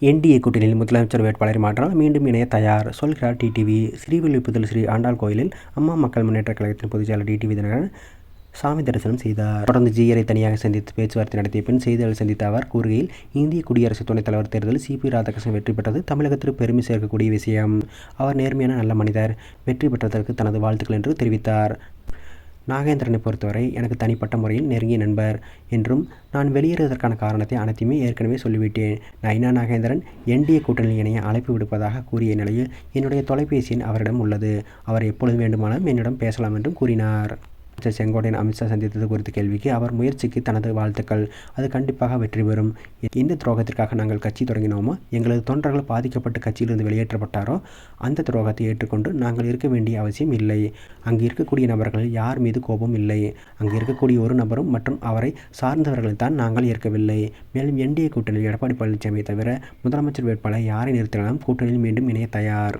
NDA கூட்டணியில் முதலமைச்சர் வேட்பாளரை மாற்றால் மீண்டும் இணைய தயார் சொல்கிறார் டிடிவி. ஸ்ரீவில்லிபுத்தூர் ஸ்ரீ ஆண்டாள் கோயிலில் அம்மா மக்கள் முன்னேற்ற கழகத்தின் பொதுச்செயலர் டிடிவி தினகரன் சாமி தரிசனம் செய்தார். தொடர்ந்து ஜிஆரை தனியாக சந்தித்து பேச்சுவார்த்தை நடத்திய பின் செய்தியாளர் சந்தித்த அவர் கூறுகையில் இந்திய குடியரசு துணைத் தலைவர் தேர்தலில் சிபி ராதாகிருஷ்ணன் வெற்றி பெற்றது தமிழகத்திற்கு பெருமை சேர்க்கக்கூடிய விஷயம். அவர் நேர்மையான நல்ல மனிதர். வெற்றி பெற்றதற்கு தனது வாழ்த்துக்கள் என்று தெரிவித்தார். நாகேந்திரனை பொறுத்தவரை எனக்கு தனிப்பட்ட முறையில் நெருங்கிய நண்பர் என்றும் நான் வெளியேறுவதற்கான காரணத்தை அனைத்தையுமே ஏற்கனவே சொல்லிவிட்டேன். நைனா நாகேந்திரன் என்டிஏ கூட்டணியில் இணைய அழைப்பு விடுப்பதாக கூறிய நிலையில் என்னுடைய தொலைபேசி எண் அவரிடம் உள்ளது. அவர் எப்பொழுது வேண்டுமானாலும் என்னிடம் பேசலாம் என்றும் கூறினார். அமைச்சர் செங்கோட்டையன் அமித்ஷா சந்தித்தது குறித்த கேள்விக்கு அவர் முயற்சிக்கு தனது வாழ்த்துக்கள். அது கண்டிப்பாக வெற்றி பெறும். எந்த துரோகத்திற்காக நாங்கள் கட்சி தொடங்கினோமோ? எங்களது தொண்டர்கள் பாதிக்கப்பட்டு கட்சியிலிருந்து வெளியேற்றப்பட்டாரோ? அந்த துரோகத்தை ஏற்றுக்கொண்டு நாங்கள் இருக்க வேண்டிய அவசியம் இல்லை. அங்கு இருக்கக்கூடிய நபர்கள் யார் மீது கோபம் இல்லை. அங்கு இருக்கக்கூடிய ஒரு நபரும் மற்றும் அவரை சார்ந்தவர்களை தான் நாங்கள் ஏற்கவில்லை மேலும் என்டிஏ கூட்டணியில் எடப்பாடி பழனிசாமியை தவிர முதலமைச்சர் வேட்பாளர் யாரை நிறுத்தினாலும் கூட்டணியில் மீண்டும் இணைய தயார்.